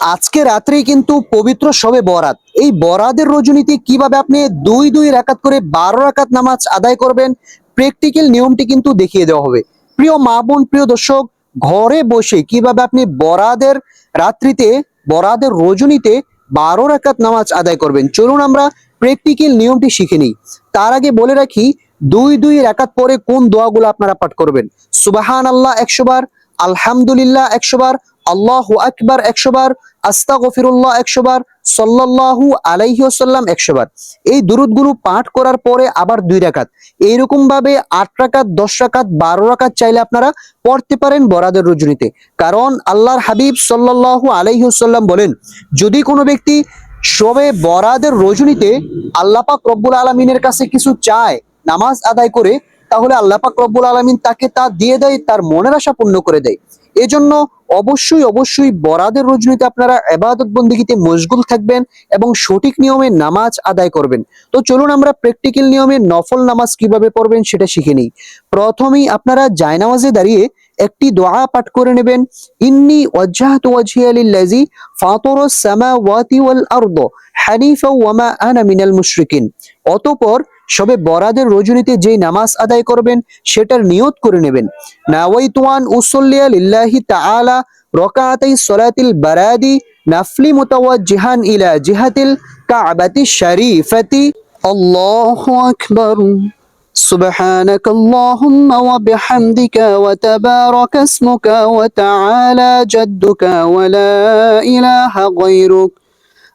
আজকে রাত্রেই কিন্তু পবিত্র সবে বরাত। এই বরাদের রজনীতে কীভাবে আপনি দুই দুই রাকাত করে বারো রাকাত নামাজ আদায় করবেন প্র্যাকটিক্যাল নিয়মটি কিন্তু দেখিয়ে দেওয়া হবে। প্রিয় মা বোন, প্রিয় দর্শক, ঘরে বসে কীভাবে আপনি বরাদের রাত্রিতে বরাদের রজনীতে বারো রাকাত নামাজ আদায় করবেন? চলুন আমরা প্র্যাকটিক্যাল নিয়মটি শিখে নিই। তার আগে বলে রাখি, দুই দুই রাকাত পরে কোন দোয়াগুলো আপনারা পাঠ করবেন? সুবাহান আল্লাহ একশো বার, আলহামদুলিল্লাহ একশো বার, আল্লাহ আকবার একশো বার আস্তা গফিরুল্লাহ বার এই দুরুদগুলো পাঠ করার পরে আবার দুই রাকাত। এইরকম ভাবে আট রাকাত, দশ রাকাত, বারো রাকাত চাইলে আপনারা পড়তে পারেন বরাদের রজনীতে। কারণ আল্লাহর হাবিব সাল্লাল্লাহু আলাইহি ওয়াসাল্লাম বলেন, যদি কোনো ব্যক্তি সবে বরাদের রজনীতে আল্লাহ পাক রব্বুল আলমিনের কাছে কিছু চায়, নামাজ আদায় করে, তাহলে আল্লাহ পাক রব্বুল আলমিন তাকে তা দিয়ে দেয়, তার মনের আশা পূর্ণ করে দেয়। এজন্য অবশ্যই অবশ্যই বরাদের রজনীতে আপনারা এবাদত বন্দিগিতে মশগুল থাকবেন এবং সঠিক নিয়মে নামাজ আদায় করবেন। তো চলুন আমরা প্র্যাকটিক্যাল নিয়মে নফল নামাজ কীভাবে পড়বেন সেটা শিখে নিই। প্রথমেই আপনারা জায়নামাজে দাঁড়িয়ে একটি দোয়া পাঠ করে নেবেন। ইন্নি ওয়াজহাতু ওয়াজহিয়া লিল্লাযী ফাতারাস সামাওয়াতি ওয়াল আরদ হানিফা ওয়া মা আনা মিনাল মুশরিকিন। অতঃপর সবে বরাদের রজনীতে যেই নামাজ আদায় করবেন সেটার নিয়ত করে নেবেন নাওয়াইতুয়ান উসল্লিয়া লিল্লাহি তাআলা রকাআতাই সলাতিল বারাদি নাফলি মুতাওয়াজ্জিহান ইলা জিহাতিল কাবাতি শরীফাতি আল্লাহু আকবার سبحانك اللهم وبحمدك وتبارك اسمك وتعالى جدك ولا إله غيرك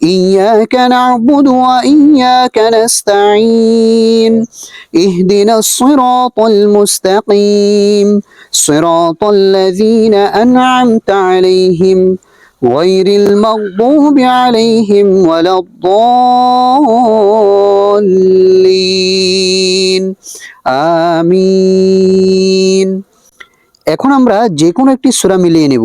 إياك نعبد وإياك نستعين اهدنا الصراط المستقيم صراط الذين أنعمت عليهم غير المغضوب عليهم ولا الضالين آمين এখন আমরা যে কোনো একটি সূরা মিলিয়ে নেব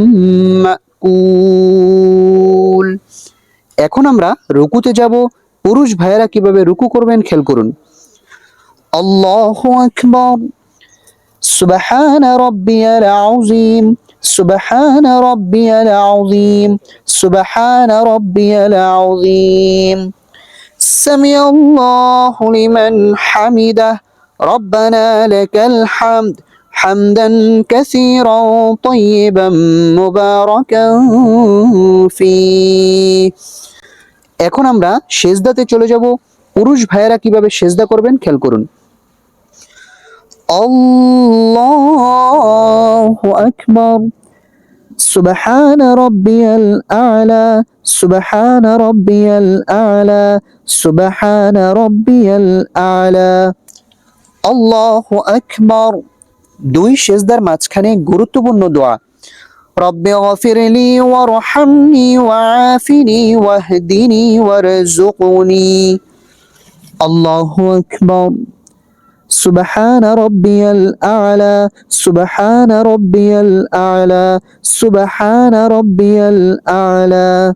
এখন আমরা রুকুতে যাব পুরুষ ভাইয়েরা কিভাবে রুকু করবেন খেল করুন আল্লাহু আকবার সুবহান রাব্বিয়াল আযীম সুবহান রাব্বিয়াল আযীম সুবহান রাব্বিয়াল আযীম سمع الله لمن حمده ربنا لك الحمد حمدا كثيرا طيبا مباركا فيه এখন আমরা সেজদাতে চলে যাব। পুরুষ ভাইয়েরা কীভাবে সেজদা করবেন খেয়াল করুন। আল্লাহু আকবার। সুবহান রাব্বিয়াল আলা, সুবহান রাব্বিয়াল আলা, সুবহান রাব্বিয়াল আলা। আল্লাহু আকবার। দুই সেজদার মাঝখানে গুরুত্বপূর্ণ দোয়া। রব্বে গফিরলি ওয়ারহামনি ওয়াআফিনি ওয়াহদিনি ওয়ারজুকনি আল্লাহু আকবার سبحان ربي الأعلى سبحان ربي الأعلى سبحان ربي الأعلى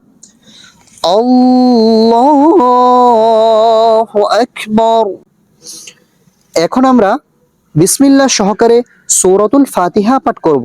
الله أكبر এখন আমরা বিসমিল্লাহ সহকারে সৌরতুল ফাতিহা পাঠ করব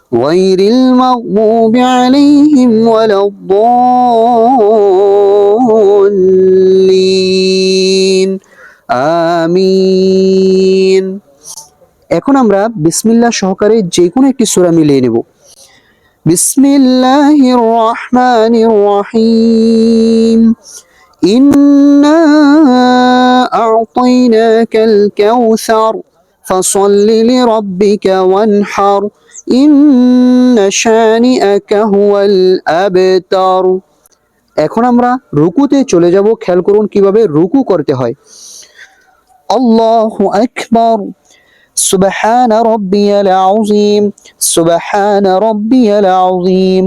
غير المغضوب عليهم ولا الضالين আমিন এখন আমরা বিসমিল্লাহ সহকারে যে কোনো একটি সূরা মিলিয়ে নেব বিসমিল্লাহির রহমানির রহিম ইন্না আ'তাইনাকাল কাউসার فصل لربك وانحر إن شانئك هو الأبتر এখন আমরা রুকুতে চলে যাব খেয়াল করুন কিভাবে রুকু করতে হয় আল্লাহু আকবার سبحان ربي العظيم سبحان ربي العظيم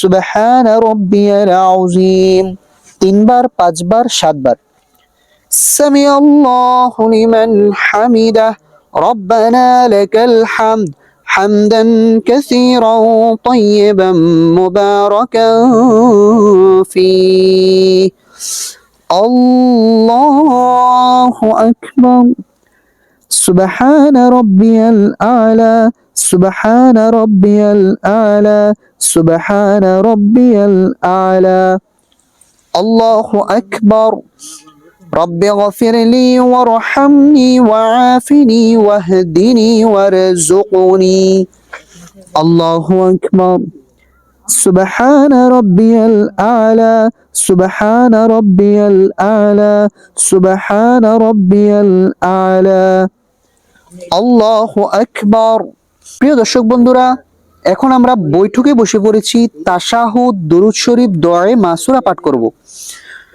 سبحان ربي العظيم তিনবার পাঁচবার সাতবার سمع الله لمن حمده ربنا لك الحمد حمدا كثيرا طيبا مباركا فيه. الله أكبر. سبحان ربي الأعلى سبحان ربي الأعلى سبحان ربي الأعلى. الله أكبر. رب اغفر لي وارحمني وعافني واهدني وارزقني الله أكبر سبحان ربي الأعلى سبحان ربي الأعلى سبحان ربي الأعلى আল্লাহ আকবার প্রিয় দর্শক বন্ধুরা এখন আমরা বৈঠকে বসে পড়েছি তাশাহুদ দরুদ শরীফ দোয়ায়ে মাসুরা পাঠ করব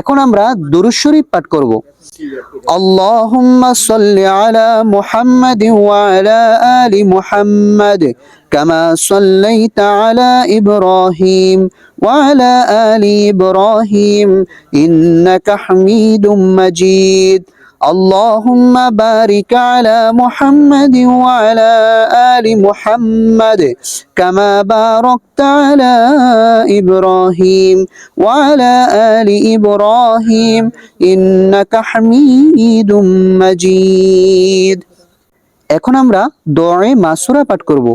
এখন আমরা দুরুদ শরীফ পাঠ করব। আল্লাহুম্মা সাল্লি আলা মুহাম্মাদিন ওয়া আলা আলি মুহাম্মাদ কামা সাল্লাইতা আলা ইব্রাহিম ওয়া আলা আলি ইব্রাহিম ইন্নাকা হামিদুম মাজিদ। اللهم بارك على محمد وعلى آل محمد كما باركت على إبراهيم وعلى آل إبراهيم إنك حميد مجيد এখন আমরা দোয়ায়ে মাসুরা পাঠ করব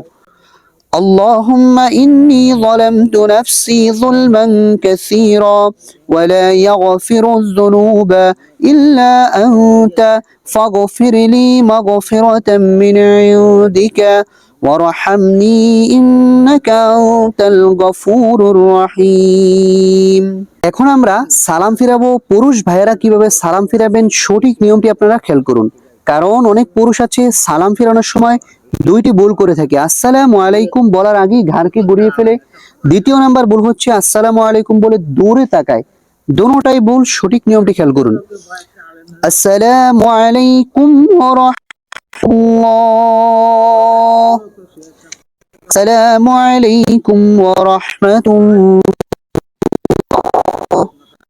اللهم إني ظلمت نفسي ظلما كثيرا ولا يغفر الذنوب إلا أنت فاغفر لي مغفرة من عندك وارحمني إنك أنت الغفور الرحيم এখন আমরা সালাম ফিরাবো পুরুষ ভাইয়েরা কিভাবে সালাম ফিরাবেন সঠিক নিয়মটি আপনারা খেয়াল করুন কারণ অনেক পুরুষ আছে, সালাম ফিরানোর সময় দুইটি ভুল করে থাকে। আসসালামু আলাইকুম বলার আগেই ঘাড়কে গড়িয়ে ফেলে। দ্বিতীয় নাম্বার ভুল হচ্ছে আসসালামু আলাইকুম বলে দূরে তাকায়। দোনোটাই ভুল, সঠিক নিয়মটি খেয়াল করুন। আসসালামু আলাইকুম আসসালামু আলাইকুম ওয়া রাহমাতুল্লাহ।